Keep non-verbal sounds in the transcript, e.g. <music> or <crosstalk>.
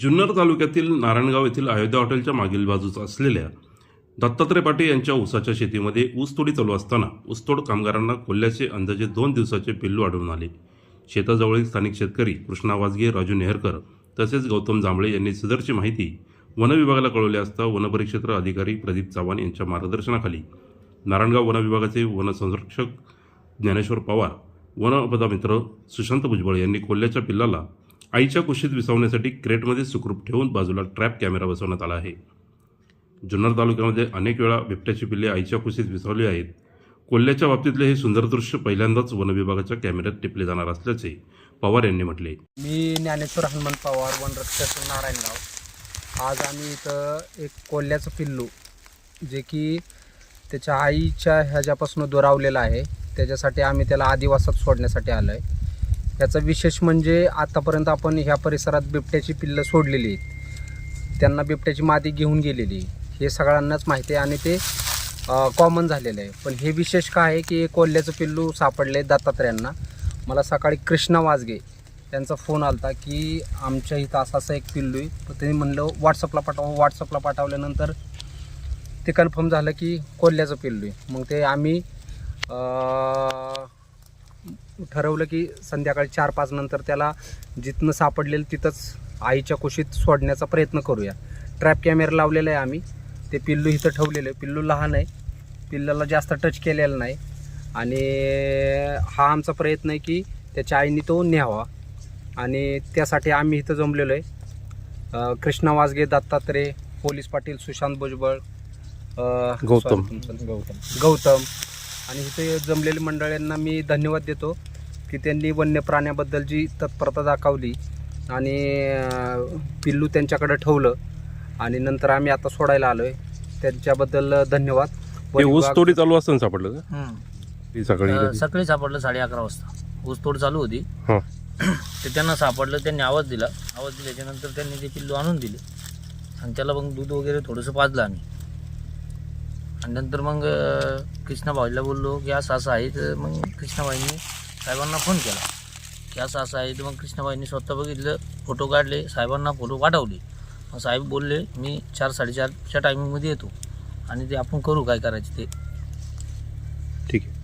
जुन्नर तालुक्यातील नारायणगाव येथील अयोध्या हॉटेलच्या मागील बाजूस असलेल्या दत्तात्रय पाटे यांच्या ऊसाच्या शेतीमध्ये ऊसतोडी चालू असताना ऊसतोड कामगारांना कोल्ह्याचे अंदाजे दोन दिवसाचे पिल्लू आढळून आले. शेताजवळील स्थानिक शेतकरी कृष्णा वाजगे राजू नेहरकर तसेच गौतम जांभळे यांनी सदरची माहिती वनविभागाला कळवली असता वनपरिक्षेत्र अधिकारी प्रदीप चव्हाण यांच्या मार्गदर्शनाखाली. नारायणगाव वनविभागाचे वनसंरक्षक ज्ञानेश्वर पवार वनपदामित्र सुशांत भुजबळ यांनी कोल्ह्याच्या पिल्लाला आईच्या कुशीत विसावण्यासाठी क्रेटमध्ये सुखरूप ठेवून बाजूला ट्रॅप कॅमेरा बसवण्यात आला आहे. जुन्नर तालुक्यामध्ये अनेक वेळा बिबट्याची पिल्ले आईच्या कुशीत विसावली आहेत. कोल्ह्याच्या बाबतीतले हे सुंदर दृश्य पहिल्यांदाच वनविभागाच्या कॅमेऱ्यात टिपले जाणार असल्याचे पवार यांनी म्हटले. मी ज्ञानेश्वर हनुमान पवार वनरक्षक नारायणगाव आज आम्ही इथं एक कोल्ह्याचं पिल्लू जे की त्याच्या आईच्या ह्याच्यापासून दुरावलेलं आहे. त्याच्यासाठी आम्ही त्याला आदिवासात सोडण्यासाठी आलो आहे याचा विशेष म्हणजे आतापर्यंत आपण ह्या परिसरात बिबट्याची पिल्लं सोडलेली आहेत. त्यांना बिबट्याची मादी घेऊन गेलेली हे सगळ्यांनाच माहिती आहे आणि ते कॉमन झालेलं आहे. पण हे विशेष काय आहे की कोल्ह्याचं पिल्लू सापडले दत्तात्रयांना. मला सकाळी कृष्णा वाजगे त्यांचा फोन आलता की आमच्या इथं असा असं एक पिल्लू आहे. तर त्यांनी म्हणलं व्हॉट्सअपला पाठवा व्हॉट्सअपला पाठवल्यानंतर ते कन्फर्म झालं की कोल्ह्याचं पिल्लू आहे. मग ते आम्ही ठरवलं की संध्याकाळी चार पाच नंतर त्याला जिथनं सापडलेलं तिथंच आईच्या कुशीत सोडण्याचा प्रयत्न करूया. ट्रॅप कॅमेरा लावलेला आहे आम्ही. ते पिल्लू इथं ठेवलेलं आहे. पिल्लू लहान आहे. पिल्लाला जास्त टच केलेला नाही. आणि हा आमचा प्रयत्न आहे की त्याच्या आईने तो न्यावा. आणि त्यासाठी आम्ही इथं जमलेलो आहे. कृष्णा वाजगे दत्तात्रय पोलीस पाटील सुशांत भुजबळ गौतम. गौतम. गौतम. आणि इथे जमलेल्या मंडळींना मी धन्यवाद देतो. की त्यांनी वन्य प्राण्याबद्दल जी तत्परता दाखवली आणि पिल्लू त्यांच्याकडे ठेवलं आणि नंतर आम्ही आता सोडायला आलोय. त्यांच्याबद्दल धन्यवाद. हे ऊस तोडी चालू असताना सापडलं का? हम्म. ती सकाळी अं, कधी? सकाळी सापडलं साडे अकरा वाजता. ऊस तोड चालू होती. हां. <clears throat> ते त्यांना सापडलं त्यांनी आवाज दिला. आवाज दिल्याच्यानंतर त्यांनी ते पिल्लू आणून दिले. आणि त्याला मग दूध वगैरे थोडंसं पाजलं आम्ही. आणि नंतर मग अं, कृष्णाबाईला बोललो की असं असं आहे तर मग कृष्णाबाईंनी साहेबांना फोन केला. की असं असं आहे मग कृष्णाबाईंनी स्वतः बघितलं फोटो काढले साहेबांना फोटो पाठवले. मग साहेब बोलले मी चार साडेचारच्या टायमिंगमध्ये येतो आणि ते आपण करू काय करायचे ते. ठीक आहे.